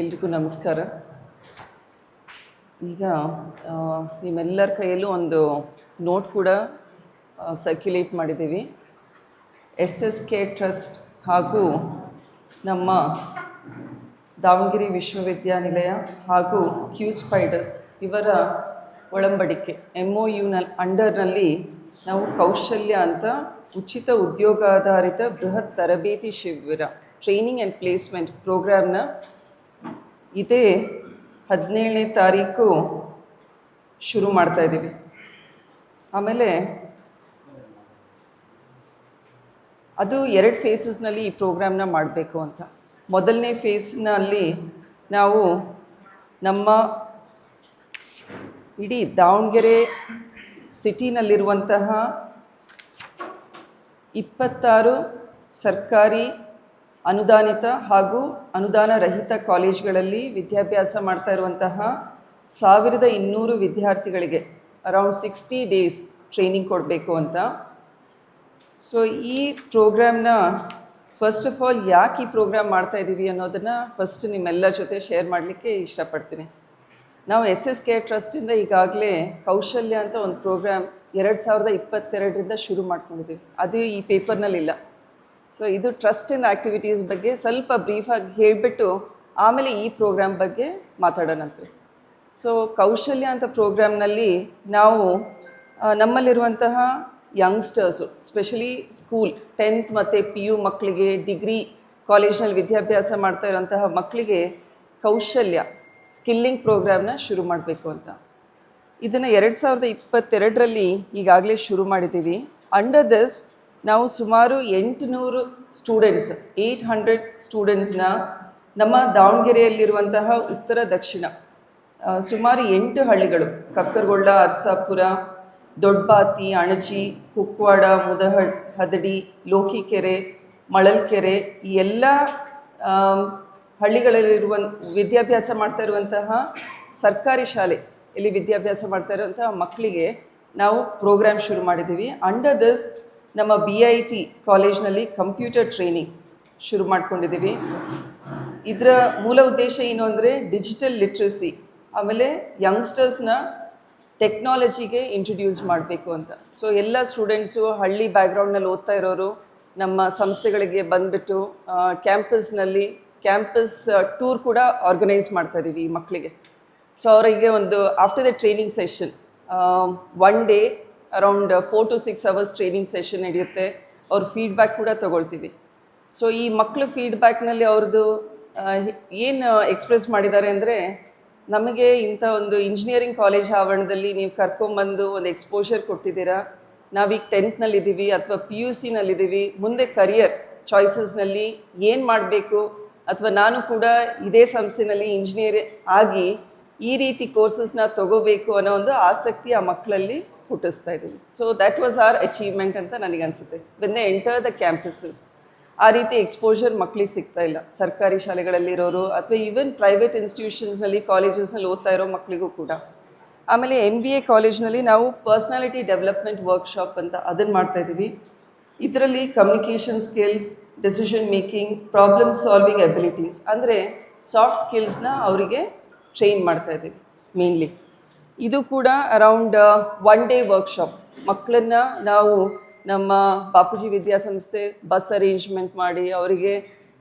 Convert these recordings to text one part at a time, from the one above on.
ಎಲ್ರಿಗೂ ನಮಸ್ಕಾರ. ಈಗ ನಿಮ್ಮೆಲ್ಲರ ಕೈಯಲ್ಲೂ ಒಂದು ನೋಟ್ ಕೂಡ ಸರ್ಕ್ಯುಲೇಟ್ ಮಾಡಿದ್ದೀವಿ. ಎಸ್ ಎಸ್ ಕೆ ಟ್ರಸ್ಟ್ ಹಾಗೂ ನಮ್ಮ ದಾವಣಗೆರೆ ವಿಶ್ವವಿದ್ಯಾನಿಲಯ ಹಾಗೂ ಕ್ಯೂ ಸ್ಪೈಡರ್ಸ್ ಇವರ ಒಳಂಬಡಿಕೆ ಎಂ ಒ ಯುನ ಅಂಡರ್ನಲ್ಲಿ ನಾವು ಕೌಶಲ್ಯ ಅಂತ ಉಚಿತ ಉದ್ಯೋಗಾಧಾರಿತ ಬೃಹತ್ ತರಬೇತಿ ಶಿಬಿರ ಟ್ರೈನಿಂಗ್ ಆ್ಯಂಡ್ ಪ್ಲೇಸ್ಮೆಂಟ್ ಪ್ರೋಗ್ರಾಮ್ನ ಇದೇ ಹದಿನೇಳನೇ ತಾರೀಕು ಶುರು ಮಾಡ್ತಾ ಇದ್ದೀವಿ. ಆಮೇಲೆ ಅದು ಎರಡು ಫೇಸಸ್ನಲ್ಲಿ ಈ ಪ್ರೋಗ್ರಾಮ್ನ ಮಾಡಬೇಕು ಅಂತ. ಮೊದಲನೇ ಫೇಸ್ನಲ್ಲಿ ನಾವು ನಮ್ಮ ಇಡೀ ದಾವಣಗೆರೆ ಸಿಟಿನಲ್ಲಿರುವಂತಹ ಇಪ್ಪತ್ತಾರು ಸರ್ಕಾರಿ ಅನುದಾನಿತ ಹಾಗೂ ಅನುದಾನ ರಹಿತ ಕಾಲೇಜ್ಗಳಲ್ಲಿ ವಿದ್ಯಾಭ್ಯಾಸ ಮಾಡ್ತಾ ಇರುವಂತಹ ಸಾವಿರದ ಇನ್ನೂರು ವಿದ್ಯಾರ್ಥಿಗಳಿಗೆ ಅರೌಂಡ್ ಸಿಕ್ಸ್ಟಿ ಡೇಸ್ ಟ್ರೈನಿಂಗ್ ಕೊಡಬೇಕು ಅಂತ. ಸೊ ಈ ಪ್ರೋಗ್ರಾಮ್ನ ಫಸ್ಟ್ ಆಫ್ ಆಲ್ ಯಾಕೆ ಈ ಪ್ರೋಗ್ರಾಮ್ ಮಾಡ್ತಾ ಇದ್ದೀವಿ ಅನ್ನೋದನ್ನು ಫಸ್ಟ್ ನಿಮ್ಮೆಲ್ಲರ ಜೊತೆ ಶೇರ್ ಮಾಡಲಿಕ್ಕೆ ಇಷ್ಟಪಡ್ತೀನಿ. ನಾವು ಎಸ್ ಎಸ್ ಕೆ ಟ್ರಸ್ಟಿಂದ ಈಗಾಗಲೇ ಕೌಶಲ್ಯ ಅಂತ ಒಂದು ಪ್ರೋಗ್ರಾಮ್ ಎರಡು ಸಾವಿರದ ಇಪ್ಪತ್ತೆರಡರಿಂದ ಶುರು ಮಾಡ್ಕೊಂಡಿದ್ದೀವಿ ಅದು ಈ ಪೇಪರ್ನಲ್ಲಿಲ್ಲ ಸೊ ಇದು ಟ್ರಸ್ಟ್ ಇನ್ ಆ್ಯಕ್ಟಿವಿಟೀಸ್ ಬಗ್ಗೆ ಸ್ವಲ್ಪ ಬ್ರೀಫಾಗಿ ಹೇಳಿಬಿಟ್ಟು ಆಮೇಲೆ ಈ ಪ್ರೋಗ್ರಾಮ್ ಬಗ್ಗೆ ಮಾತಾಡೋಣಂತೆ ಸೊ ಕೌಶಲ್ಯ ಅಂತ ಪ್ರೋಗ್ರಾಮ್ನಲ್ಲಿ ನಾವು ನಮ್ಮಲ್ಲಿರುವಂತಹ ಯಂಗ್ಸ್ಟರ್ಸು ಸ್ಪೆಷಲಿ ಸ್ಕೂಲ್ ಟೆಂತ್ ಮತ್ತು ಪಿ ಯು ಮಕ್ಕಳಿಗೆ ಡಿಗ್ರಿ ಕಾಲೇಜ್ನಲ್ಲಿ ವಿದ್ಯಾಭ್ಯಾಸ ಮಾಡ್ತಾ ಇರೋಂತಹ ಮಕ್ಕಳಿಗೆ ಕೌಶಲ್ಯ ಸ್ಕಿಲ್ಲಿಂಗ್ ಪ್ರೋಗ್ರಾಮ್ನ ಶುರು ಮಾಡಬೇಕು ಅಂತ. ಇದನ್ನು ಎರಡು ಸಾವಿರದ ಇಪ್ಪತ್ತೆರಡರಲ್ಲಿ ಈಗಾಗಲೇ ಶುರು ಮಾಡಿದ್ದೀವಿ. ಅಂಡರ್ ದಿಸ್ ನಾವು ಸುಮಾರು ಎಂಟುನೂರು ಸ್ಟೂಡೆಂಟ್ಸ್ ಏಯ್ಟ್ ಹಂಡ್ರೆಡ್ ಸ್ಟೂಡೆಂಟ್ಸ್ನ ನಮ್ಮ ದಾವಣಗೆರೆಯಲ್ಲಿರುವಂತಹ ಉತ್ತರ ದಕ್ಷಿಣ ಸುಮಾರು ಎಂಟು ಹಳ್ಳಿಗಳು. ಕಕ್ಕರಗೊಳ್ಳ, ಅರ್ಸಾಪುರ, ದೊಡ್ಡಬಾತಿ, ಅಣಜಿ, ಕುಕ್ವಾಡ ಮುದಹ ಹದಡಿ, ಲೋಕಿಕೆರೆ, ಮಳಲ್ಕೆರೆ ಈ ಎಲ್ಲ ಹಳ್ಳಿಗಳಲ್ಲಿರುವ ವಿದ್ಯಾಭ್ಯಾಸ ಮಾಡ್ತಾ ಇರುವಂತಹ ಸರ್ಕಾರಿ ಶಾಲೆ. ಇಲ್ಲಿ ವಿದ್ಯಾಭ್ಯಾಸ ಮಾಡ್ತಾ ಇರುವಂತಹ ಮಕ್ಕಳಿಗೆ ನಾವು ಪ್ರೋಗ್ರಾಮ್ ಶುರು ಮಾಡಿದ್ದೀವಿ. ಅಂಡರ್ ದಿಸ್ ನಮ್ಮ ಬಿ ಐ ಟಿ ಕಾಲೇಜ್ನಲ್ಲಿ ಕಂಪ್ಯೂಟರ್ ಟ್ರೈನಿಂಗ್ ಶುರು ಮಾಡ್ಕೊಂಡಿದ್ದೀವಿ. ಇದರ ಮೂಲ ಉದ್ದೇಶ ಏನು ಅಂದರೆ ಡಿಜಿಟಲ್ ಲಿಟ್ರಸಿ ಆಮೇಲೆ ಯಂಗ್ಸ್ಟರ್ಸ್ನ ಟೆಕ್ನಾಲಜಿಗೆ ಇಂಟ್ರಡ್ಯೂಸ್ ಮಾಡಬೇಕು ಅಂತ. ಸೊ ಎಲ್ಲ ಸ್ಟೂಡೆಂಟ್ಸು ಹಳ್ಳಿ ಬ್ಯಾಕ್ಗ್ರೌಂಡ್ನಲ್ಲಿ ಓದ್ತಾ ಇರೋರು ನಮ್ಮ ಸಂಸ್ಥೆಗಳಿಗೆ ಬಂದುಬಿಟ್ಟು ಕ್ಯಾಂಪಸ್ನಲ್ಲಿ ಕ್ಯಾಂಪಸ್ ಟೂರ್ ಕೂಡ ಆರ್ಗನೈಸ್ ಮಾಡ್ತಾ ಇದ್ದೀವಿ ಮಕ್ಕಳಿಗೆ ಸೊ ಅವರಿಗೆ ಒಂದು after the training session one day around four to six hours training session ನಡೆಯುತ್ತೆ ಅವ್ರ ಫೀಡ್ಬ್ಯಾಕ್ ಕೂಡ ತಗೊಳ್ತೀವಿ. ಸೊ ಈ ಮಕ್ಕಳ ಫೀಡ್ಬ್ಯಾಕ್ನಲ್ಲಿ ಅವ್ರದ್ದು ಏನು ಎಕ್ಸ್ಪ್ರೆಸ್ ಮಾಡಿದ್ದಾರೆ ಅಂದರೆ, ನಮಗೆ ಇಂಥ ಒಂದು ಇಂಜಿನಿಯರಿಂಗ್ ಕಾಲೇಜ್ ಆವರಣದಲ್ಲಿ ನೀವು ಕರ್ಕೊಂಬಂದು ಒಂದು ಎಕ್ಸ್ಪೋಷರ್ ಕೊಟ್ಟಿದ್ದೀರಾ. ನಾವೀಗ ಟೆಂತ್ನಲ್ಲಿದ್ದೀವಿ ಅಥವಾ ಪಿ ಯು ಸಿನಲ್ಲಿದ್ದೀವಿ ಮುಂದೆ ಕರಿಯರ್ ಚಾಯ್ಸಸ್ನಲ್ಲಿ ಏನು ಮಾಡಬೇಕು? ಅಥವಾ ನಾನು ಕೂಡ ಇದೇ ಸಂಸ್ಥೆನಲ್ಲಿ ಇಂಜಿನಿಯರ್ ಆಗಿ ಈ ರೀತಿ ಕೋರ್ಸಸ್ನ ತಗೋಬೇಕು ಅನ್ನೋ ಒಂದು ಆಸಕ್ತಿ ಆ ಮಕ್ಕಳಲ್ಲಿ ಹುಟ್ಟಿಸ್ತಾ ಇದ್ದೀವಿ so that was our achievement ಅಂತ ನನಗೆ ನನಗನ್ಸುತ್ತೆ when they enter the campuses ಆ ರೀತಿ ಎಕ್ಸ್ಪೋಜರ್ ಮಕ್ಕಳಿಗೆ ಸಿಗ್ತಾ ಇಲ್ಲ. ಸರ್ಕಾರಿ ಶಾಲೆಗಳಲ್ಲಿರೋರು ಅಥವಾ ಈವನ್ ಪ್ರೈವೇಟ್ ಇನ್ಸ್ಟಿಟ್ಯೂಷನ್ಸ್ನಲ್ಲಿ ಕಾಲೇಜಸ್ನಲ್ಲಿ ಓದ್ತಾ ಇರೋ ಮಕ್ಕಳಿಗೂ ಕೂಡ. ಆಮೇಲೆ ಎಂ ಬಿ ಎ ಕಾಲೇಜ್ನಲ್ಲಿ ನಾವು ಪರ್ಸ್ನಾಲಿಟಿ ಡೆವಲಪ್ಮೆಂಟ್ ವರ್ಕ್ಶಾಪ್ ಅಂತ ಅದನ್ನು ಮಾಡ್ತಾ ಇದ್ದೀವಿ. ಇದರಲ್ಲಿ communication skills decision making problem solving abilities ಅಂದರೆ ಸಾಫ್ಟ್ ಸ್ಕಿಲ್ಸ್ನ ಅವರಿಗೆ ಟ್ರೈನ್ ಮಾಡ್ತಾ ಇದ್ದೀವಿ ಮೇನ್ಲಿ ಇದು ಕೂಡ ಅರೌಂಡ್ ಒನ್ ಡೇ ವರ್ಕ್ಶಾಪ್ ಮಕ್ಕಳನ್ನ ನಾವು ನಮ್ಮ ಬಾಪೂಜಿ ವಿದ್ಯಾಸಂಸ್ಥೆ ಬಸ್ ಅರೇಂಜ್ಮೆಂಟ್ ಮಾಡಿ ಅವರಿಗೆ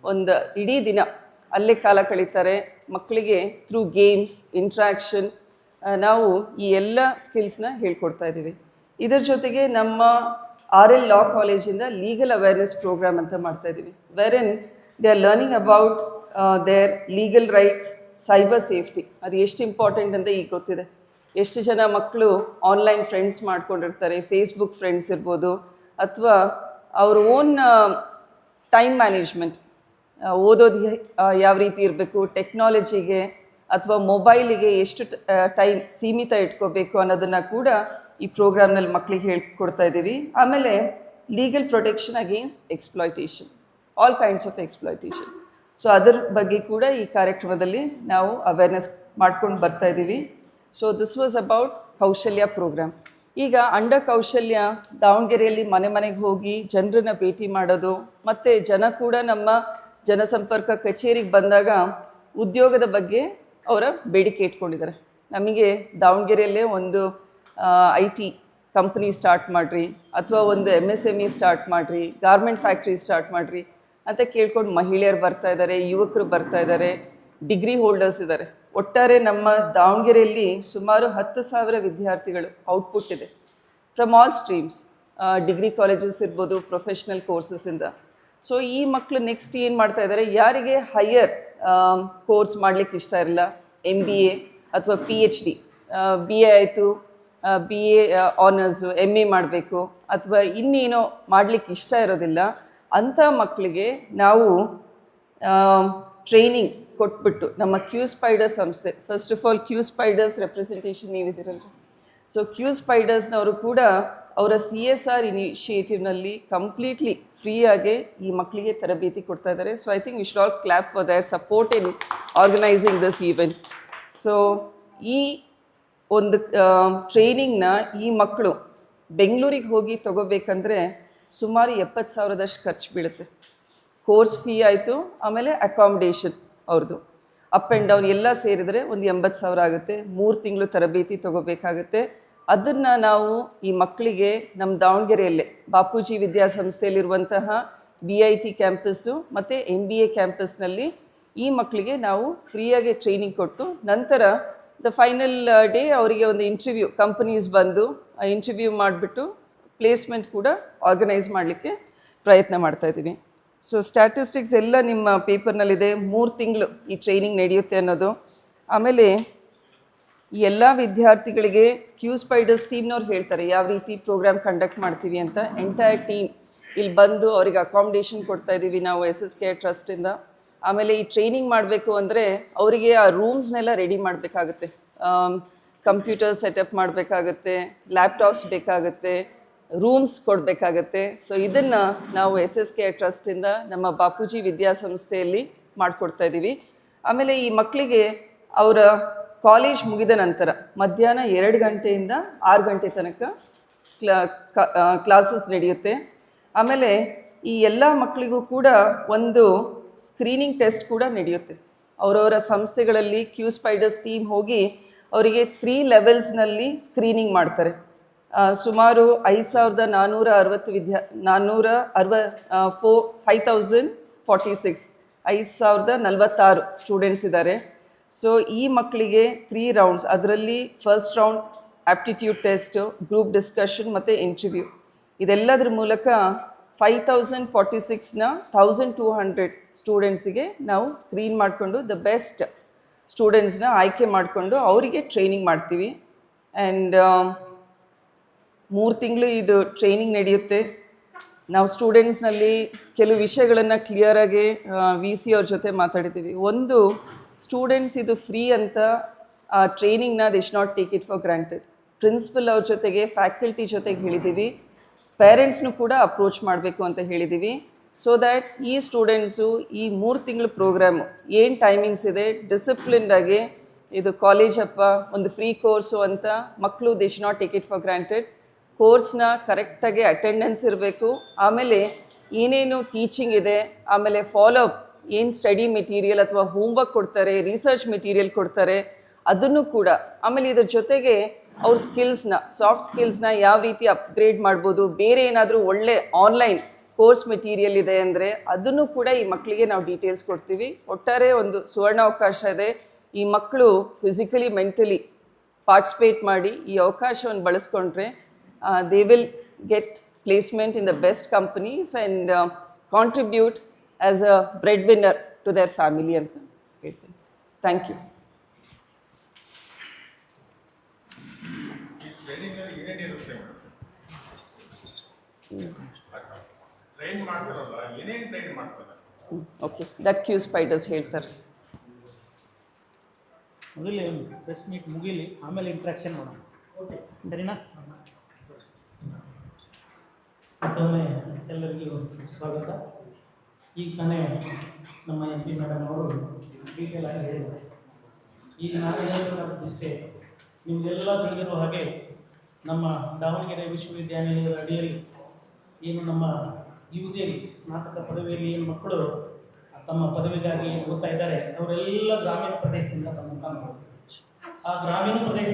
ಒಂದು ಇಡೀ ದಿನ ಅಲ್ಲೇ ಕಾಲ ಕಳೀತಾರೆ. ಮಕ್ಕಳಿಗೆ ಥ್ರೂ ಗೇಮ್ಸ್ ಇಂಟ್ರ್ಯಾಕ್ಷನ್ ನಾವು ಈ ಎಲ್ಲ ಸ್ಕಿಲ್ಸ್ನ ಹೇಳ್ಕೊಡ್ತಾ ಇದ್ದೀವಿ. ಇದರ ಜೊತೆಗೆ ನಮ್ಮ ಆರ್ ಎಲ್ ಲಾ ಕಾಲೇಜಿಂದ ಲೀಗಲ್ ಅವೇರ್ನೆಸ್ ಪ್ರೋಗ್ರಾಮ್ ಅಂತ ಮಾಡ್ತಾ ಇದ್ದೀವಿ. Where in they are learning about their legal rights cyber safety ಅದು ಎಷ್ಟು ಇಂಪಾರ್ಟೆಂಟ್ ಅಂತ ಈಗ ಗೊತ್ತಿದೆ. ಎಷ್ಟು ಜನ ಮಕ್ಕಳು ಆನ್ಲೈನ್ ಫ್ರೆಂಡ್ಸ್ ಮಾಡ್ಕೊಂಡಿರ್ತಾರೆ ಫೇಸ್ಬುಕ್ ಫ್ರೆಂಡ್ಸ್ ಇರ್ಬೋದು, ಅಥವಾ ಅವ್ರ ಓನ್ ಟೈಮ್ ಮ್ಯಾನೇಜ್ಮೆಂಟ್ ಓದೋದು ಯಾವ ರೀತಿ ಇರಬೇಕು ಟೆಕ್ನಾಲಜಿಗೆ ಅಥವಾ ಮೊಬೈಲಿಗೆ ಎಷ್ಟು ಟೈಮ್ ಸೀಮಿತ ಇಟ್ಕೋಬೇಕು ಅನ್ನೋದನ್ನು ಕೂಡ ಈ ಪ್ರೋಗ್ರಾಮ್ನಲ್ಲಿ ಮಕ್ಕಳಿಗೆ ಹೇಳ್ಕೊಡ್ತಾ ಇದ್ದೀವಿ. ಆಮೇಲೆ legal protection against exploitation all kinds of exploitation so ಅದರ ಬಗ್ಗೆ ಕೂಡ ಈ ಕಾರ್ಯಕ್ರಮದಲ್ಲಿ ನಾವು ಅವೇರ್ನೆಸ್ ಮಾಡ್ಕೊಂಡು ಬರ್ತಾ ಇದ್ದೀವಿ. So this was about Kaushalya program ಈಗ ಅಂಡ ಕೌಶಲ್ಯ ದಾವಣಗೆರೆಯಲ್ಲಿ ಮನೆ ಮನೆಗೆ ಹೋಗಿ ಜನರನ್ನ ಭೇಟಿ ಮಾಡೋದು, ಮತ್ತು ಜನ ಕೂಡ ನಮ್ಮ ಜನಸಂಪರ್ಕ ಕಚೇರಿಗೆ ಬಂದಾಗ ಉದ್ಯೋಗದ ಬಗ್ಗೆ ಅವರ ಬೇಡಿಕೆ ಇಟ್ಕೊಂಡಿದ್ದಾರೆ. ನಮಗೆ ದಾವಣಗೆರೆಯಲ್ಲೇ ಒಂದು ಐ ಟಿ ಕಂಪ್ನಿ ಸ್ಟಾರ್ಟ್ ಮಾಡಿರಿ, ಅಥವಾ ಒಂದು M S M E start ಮಾಡಿರಿ ಗಾರ್ಮೆಂಟ್ ಫ್ಯಾಕ್ಟ್ರಿ ಸ್ಟಾರ್ಟ್ ಮಾಡಿರಿ ಅಂತ ಕೇಳ್ಕೊಂಡು ಮಹಿಳೆಯರು ಬರ್ತಾ ಇದ್ದಾರೆ, ಯುವಕರು ಬರ್ತಾ ಇದ್ದಾರೆ ಡಿಗ್ರಿ ಹೋಲ್ಡರ್ಸ್ ಇದ್ದಾರೆ. ಒಟ್ಟಾರೆ ನಮ್ಮ ದಾವಣಗೆರೆಯಲ್ಲಿ ಸುಮಾರು ಹತ್ತು ಸಾವಿರ ವಿದ್ಯಾರ್ಥಿಗಳು ಔಟ್ಪುಟ್ ಇದೆ. From all streams degree colleges ಇರ್ಬೋದು ಪ್ರೊಫೆಷ್ನಲ್ ಕೋರ್ಸಸ್ಸಿಂದ ಸೊ ಈ ಮಕ್ಕಳು ನೆಕ್ಸ್ಟ್ ಏನು ಮಾಡ್ತಾ ಇದ್ದಾರೆ ಯಾರಿಗೆ ಹೈಯರ್ ಕೋರ್ಸ್ ಮಾಡಲಿಕ್ಕೆ ಇಷ್ಟ ಇರಲ್ಲ? ಎಂ ಬಿ ಎ ಅಥವಾ P H D B A ಆಯಿತು B A honours M A ಮಾಡಬೇಕು. ಅಥವಾ ಇನ್ನೇನೋ ಮಾಡಲಿಕ್ಕೆ ಇಷ್ಟ ಇರೋದಿಲ್ಲ? ಅಂಥ ಮಕ್ಕಳಿಗೆ ನಾವು ಟ್ರೈನಿಂಗ್ ಕೊಟ್ಬಿಟ್ಟು, ನಮ್ಮ ಕ್ಯೂ ಸ್ಪೈಡರ್ ಸಂಸ್ಥೆ first of all Q Spiders representation ನೀವಿದ್ದೀರಲ್ಲ so Q ಸ್ಪೈಡರ್ಸ್ನವರು ಕೂಡ ಅವರ ಸಿ ಎಸ್ ಆರ್ ಇನಿಷಿಯೇಟಿವ್ನಲ್ಲಿ ಕಂಪ್ಲೀಟ್ಲಿ ಫ್ರೀಯಾಗೆ ಈ ಮಕ್ಕಳಿಗೆ ತರಬೇತಿ ಕೊಡ್ತಾ ಇದ್ದಾರೆ. So I think we should all clap for their support in organizing this event so ಈ ಒಂದು ಟ್ರೈನಿಂಗ್ನ ಈ ಮಕ್ಕಳು ಬೆಂಗಳೂರಿಗೆ ಹೋಗಿ ತಗೋಬೇಕಂದ್ರೆ ಸುಮಾರು ಎಪ್ಪತ್ತು ಸಾವಿರದಷ್ಟು ಖರ್ಚು ಬೀಳುತ್ತೆ. ಕೋರ್ಸ್ ಫೀ ಆಯಿತು, ಆಮೇಲೆ ಅಕಾಮಿಡೇಷನ್ ಅವ್ರದ್ದು. ಅಪ್ ಆ್ಯಂಡ್ ಡೌನ್ ಎಲ್ಲ ಸೇರಿದರೆ ಒಂದು ಎಂಬತ್ತು ಸಾವಿರ ಆಗುತ್ತೆ. ಮೂರು ತಿಂಗಳು ತರಬೇತಿ ತಗೋಬೇಕಾಗುತ್ತೆ. ಅದನ್ನು ನಾವು ಈ ಮಕ್ಕಳಿಗೆ ನಮ್ಮ ದಾವಣಗೆರೆಯಲ್ಲೇ, ಬಾಪೂಜಿ ವಿದ್ಯಾಸಂಸ್ಥೆಯಲ್ಲಿರುವಂತಹ ಬಿ ಐ ಟಿ ಕ್ಯಾಂಪಸ್ಸು ಮತ್ತು ಎಂ ಬಿ ಎ ಕ್ಯಾಂಪಸ್ನಲ್ಲಿ ಈ ಮಕ್ಕಳಿಗೆ ನಾವು ಫ್ರೀಯಾಗಿ ಟ್ರೈನಿಂಗ್ ಕೊಟ್ಟು ನಂತರ ದ ಫೈನಲ್ ಡೇ ಅವರಿಗೆ ಒಂದು ಇಂಟರ್ವ್ಯೂ ಕಂಪನೀಸ್ ಬಂದು ಇಂಟರ್ವ್ಯೂ ಮಾಡಿಬಿಟ್ಟು ಪ್ಲೇಸ್ಮೆಂಟ್ ಕೂಡ ಆರ್ಗನೈಸ್ ಮಾಡಲಿಕ್ಕೆ ಪ್ರಯತ್ನ ಮಾಡ್ತಾ ಇದ್ದೀವಿ. ಸೊ ಸ್ಟ್ಯಾಟಿಸ್ಟಿಕ್ಸ್ ಎಲ್ಲ ನಿಮ್ಮ ಪೇಪರ್ನಲ್ಲಿದೆ ಮೂರು ತಿಂಗಳು ಈ ಟ್ರೈನಿಂಗ್ ನಡೆಯುತ್ತೆ ಅನ್ನೋದು. ಆಮೇಲೆ ಎಲ್ಲ ವಿದ್ಯಾರ್ಥಿಗಳಿಗೆ ಕ್ಯೂ ಸ್ಪೈಡರ್ಸ್ ಟೀಮ್ನವ್ರು ಹೇಳ್ತಾರೆ, ಯಾವ ರೀತಿ ಪ್ರೋಗ್ರಾಮ್ ಕಂಡಕ್ಟ್ ಮಾಡ್ತೀವಿ ಅಂತ. ಎಂಟೈರ್ ಟೀಮ್ ಇಲ್ಲಿ ಬಂದು ಅವ್ರಿಗೆ ಅಕಾಮಿಡೇಷನ್ ಕೊಡ್ತಾ ಇದ್ದೀವಿ ನಾವು ಎಸ್ ಎಸ್ ಕೆ ಟ್ರಸ್ಟಿಂದ ಆಮೇಲೆ ಈ ಟ್ರೈನಿಂಗ್ ಮಾಡಬೇಕು ಅಂದರೆ ಅವರಿಗೆ ಆ ರೂಮ್ಸ್ನೆಲ್ಲ ರೆಡಿ ಮಾಡಬೇಕಾಗುತ್ತೆ. ಕಂಪ್ಯೂಟರ್ ಸೆಟಪ್ ಮಾಡಬೇಕಾಗುತ್ತೆ ಲ್ಯಾಪ್ಟಾಪ್ಸ್ ಬೇಕಾಗುತ್ತೆ ರೂಮ್ಸ್ ಕೊಡಬೇಕಾಗತ್ತೆ. ಸೊ ಇದನ್ನು ನಾವು ಎಸ್ ಎಸ್ ಕೆ ಟ್ರಸ್ಟಿಂದ ನಮ್ಮ ಬಾಪೂಜಿ ವಿದ್ಯಾಸಂಸ್ಥೆಯಲ್ಲಿ ಮಾಡಿಕೊಡ್ತಾ ಇದ್ದೀವಿ ಆಮೇಲೆ ಈ ಮಕ್ಕಳಿಗೆ ಅವರ ಕಾಲೇಜ್ ಮುಗಿದ ನಂತರ ಮಧ್ಯಾಹ್ನ ಎರಡು ಗಂಟೆಯಿಂದ ಆರು ಗಂಟೆ ತನಕ ಕ್ಲಾ ಕ್ಲಾಸಸ್ ನಡೆಯುತ್ತೆ. ಆಮೇಲೆ ಈ ಎಲ್ಲ ಮಕ್ಕಳಿಗೂ ಕೂಡ ಒಂದು ಸ್ಕ್ರೀನಿಂಗ್ ಟೆಸ್ಟ್ ಕೂಡ ನಡೆಯುತ್ತೆ. ಅವರವರ ಸಂಸ್ಥೆಗಳಲ್ಲಿ ಕ್ಯೂ ಸ್ಪೈಡರ್ಸ್ ಟೀಮ್ ಹೋಗಿ ಅವರಿಗೆ ತ್ರೀ ಲೆವೆಲ್ಸ್ನಲ್ಲಿ ಸ್ಕ್ರೀನಿಂಗ್ ಮಾಡ್ತಾರೆ. ಸುಮಾರು ಐದು ಸಾವಿರದ ನಾನ್ನೂರ ಅರವತ್ತು ವಿದ್ಯಾ ನಾನ್ನೂರ ಅರವ ಫೋ ಫೈವ್ ತೌಸಂಡ್ ಫಾರ್ಟಿ ಸಿಕ್ಸ್ ಐದು ಸಾವಿರದ ನಲವತ್ತಾರು ಸ್ಟೂಡೆಂಟ್ಸ್ ಇದ್ದಾರೆ ಸೊ ಈ ಮಕ್ಕಳಿಗೆ ತ್ರೀ ರೌಂಡ್ಸ್ ಅದರಲ್ಲಿ first round aptitude test group discussion ಮತ್ತು ಇಂಟರ್ವ್ಯೂ ಇದೆಲ್ಲದರ ಮೂಲಕ ಫೈವ್ ತೌಸಂಡ್ ಫಾರ್ಟಿ ಸಿಕ್ಸ್ನ ಥೌಸಂಡ್ ಟೂ ಹಂಡ್ರೆಡ್ ಸ್ಟೂಡೆಂಟ್ಸಿಗೆ ನಾವು ಸ್ಕ್ರೀನ್ ಮಾಡಿಕೊಂಡು ದ ಬೆಸ್ಟ್ ಸ್ಟೂಡೆಂಟ್ಸ್ನ ಆಯ್ಕೆ ಮಾಡಿಕೊಂಡು ಅವರಿಗೆ ಟ್ರೈನಿಂಗ್ ಮಾಡ್ತೀವಿ. ಆ್ಯಂಡ್ ಮೂರು ತಿಂಗಳು ಇದು ಟ್ರೈನಿಂಗ್ ನಡೆಯುತ್ತೆ. ನಾವು ಸ್ಟೂಡೆಂಟ್ಸ್ನಲ್ಲಿ ಕೆಲವು ವಿಷಯಗಳನ್ನು ಕ್ಲಿಯರಾಗಿ ವಿ ಸಿ ಅವ್ರ ಜೊತೆ ಮಾತಾಡಿದ್ದೀವಿ. ಒಂದು ಸ್ಟೂಡೆಂಟ್ಸ್ ಇದು ಫ್ರೀ ಅಂತ, ಆ ಟ್ರೈನಿಂಗ್ನ this not take it for granted principal ಅವ್ರ ಜೊತೆಗೆ ಫ್ಯಾಕಲ್ಟಿ ಜೊತೆಗೆ ಹೇಳಿದ್ದೀವಿ ಪೇರೆಂಟ್ಸ್ನು ಕೂಡ ಅಪ್ರೋಚ್ ಮಾಡಬೇಕು ಅಂತ ಹೇಳಿದ್ದೀವಿ ಸೊ ದ್ಯಾಟ್ ಈ ಸ್ಟೂಡೆಂಟ್ಸು ಈ ಮೂರು ತಿಂಗಳು ಪ್ರೋಗ್ರಾಮು ಏನು ಟೈಮಿಂಗ್ಸ್ ಇದೆ ಡಿಸಿಪ್ಲಿನ್ಡಾಗಿ ಇದು ಕಾಲೇಜಪ್ಪ ಒಂದು ಫ್ರೀ ಕೋರ್ಸು ಅಂತ ಮಕ್ಕಳು this not take it for granted ಕೋರ್ಸ್ನ ಕರೆಕ್ಟಾಗಿ ಅಟೆಂಡೆನ್ಸ್ ಇರಬೇಕು. ಆಮೇಲೆ ಏನೇನು ಟೀಚಿಂಗ್ ಇದೆ, ಆಮೇಲೆ ಫಾಲೋ ಅಪ್ ಏನು ಸ್ಟಡಿ ಮೆಟೀರಿಯಲ್ ಅಥವಾ ಹೋಮ್ವರ್ಕ್ ಕೊಡ್ತಾರೆ ರಿಸರ್ಚ್ ಮೆಟೀರಿಯಲ್ ಕೊಡ್ತಾರೆ, ಅದನ್ನು ಕೂಡ, ಆಮೇಲೆ ಇದ್ರ ಜೊತೆಗೆ ಅವ್ರ ಸ್ಕಿಲ್ಸ್ನ ಸಾಫ್ಟ್ ಸ್ಕಿಲ್ಸ್ನ ಯಾವ ರೀತಿ ಅಪ್ಗ್ರೇಡ್ ಮಾಡ್ಬೋದು, ಬೇರೆ ಏನಾದರೂ ಒಳ್ಳೆ ಆನ್ಲೈನ್ ಕೋರ್ಸ್ ಮೆಟೀರಿಯಲ್ ಇದೆ ಅಂದರೆ ಅದನ್ನು ಕೂಡ ಈ ಮಕ್ಕಳಿಗೆ ನಾವು ಡೀಟೇಲ್ಸ್ ಕೊಡ್ತೀವಿ. ಒಟ್ಟಾರೆ ಒಂದು ಸುವರ್ಣಾವಕಾಶ ಇದೆ. ಈ ಮಕ್ಕಳು ಫಿಸಿಕಲಿ ಮೆಂಟಲಿ ಪಾರ್ಟಿಸಿಪೇಟ್ ಮಾಡಿ ಈ ಅವಕಾಶವನ್ನು ಬಳಸ್ಕೊಂಡ್ರೆ they will get placement in the best companies and contribute as a bread winner to their family ಅಂತ ಹೇಳ್ತೀನಿ ಥ್ಯಾಂಕ್ ಯು ಟ್ರೈನ್ ಮಾಡ್ತಿರಲ್ಲ ಏನೇನು ಟ್ರೈನ್ ಮಾಡ್ತಾರೆ ಓಕೆ ದಟ್ ಕ್ಯೂ ಸ್ಪೈಡರ್ಸ್ ಹೇಳ್ತಾರೆ ಮೊದಲೇ ಪ್ರೆಸ್ ಮೀಟ್ ಮುಗೀಲಿ ಆಮೇಲೆ ಇಂಟ್ರಾಕ್ಷನ್ ಮಾಡೋಣ ಓಕೆ ಸರಿನಾ ಮತ್ತೊಮ್ಮೆ ಎಲ್ಲರಿಗೂ ಸ್ವಾಗತ ಈಗ ತಾನೇ ನಮ್ಮ ಎಂ ಪಿ ಮೇಡಮ್ ಅವರು ಡೀಟೇಲ್ ಆಗಿ ಹೇಳಿದ್ದಾರೆ ಈಗ ನಾನು ಹೇಳಬೇಕಾದಷ್ಟೇ ನಿಮಗೆಲ್ಲ ತಿಳಿದಿರೋ ಹಾಗೆ ನಮ್ಮ ದಾವಣಗೆರೆ ವಿಶ್ವವಿದ್ಯಾನಿಲಯದ ಅಡಿಯಲ್ಲಿ ಏನು ನಮ್ಮ ಯು ಜಿ ಸ್ನಾತಕ ಪದವಿಯಲ್ಲಿ ಏನು ಮಕ್ಕಳು ತಮ್ಮ ಪದವಿಗಾಗಿ ಓದ್ತಾ ಇದ್ದಾರೆ, ಅವರೆಲ್ಲ ಗ್ರಾಮೀಣ ಪ್ರದೇಶದಿಂದ ತಮ್ಮ ಮಕ್ಕಳು. ಆ ಗ್ರಾಮೀಣ ಪ್ರದೇಶ